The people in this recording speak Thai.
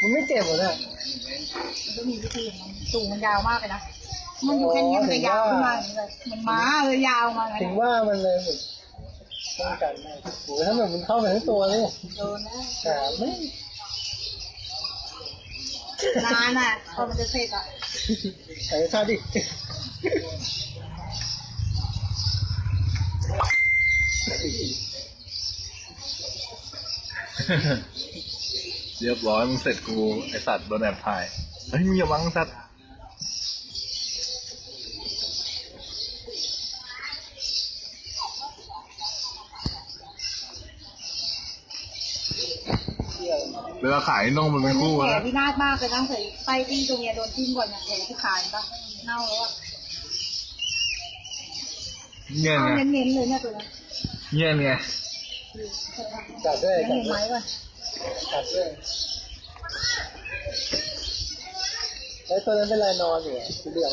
มันไม่เจ็บเหรอเนี่ยมันก็มีวิธีของมันตูงมันยาวมากเลยนะ มันอยู่แค่นี้มันจะยาวขึ้นมาอย่างนี้เลยเหมันม้าเลยยาวมาไงถึงว่ามันเลยแบบป้องกันได้โอ้โหถ้าแบบมันเข้าไปทั้งตัวเลยโดนนะขาไม่นานอะพอมันจะเสร็จอะไอ้ชาดิ เรียบร้อยมึงเสร็จกูไอสัตว์โดนแอบถ่ายเฮ้ยมึงอย่าวังสัตว์เที่ยวเวลาขายน่องมันเป็นคู่แผลนะพินาศมากเลยนะใส่ไส้ที่ตรงเนี้ยโดนทิ่มก่อนเนี่ยแผลที่ขาเห็นปะเน่าแล้วอะเงี้ยเน่าไงเน้นๆเลยเนี่ยตัวเนี้ยเงี้ยไง จับด้วยยังจับเห็นด้ไหมวย วะ จับด้วยแล้วตัวนั้นเป็นลายนอนอยู่อะสีเหลือง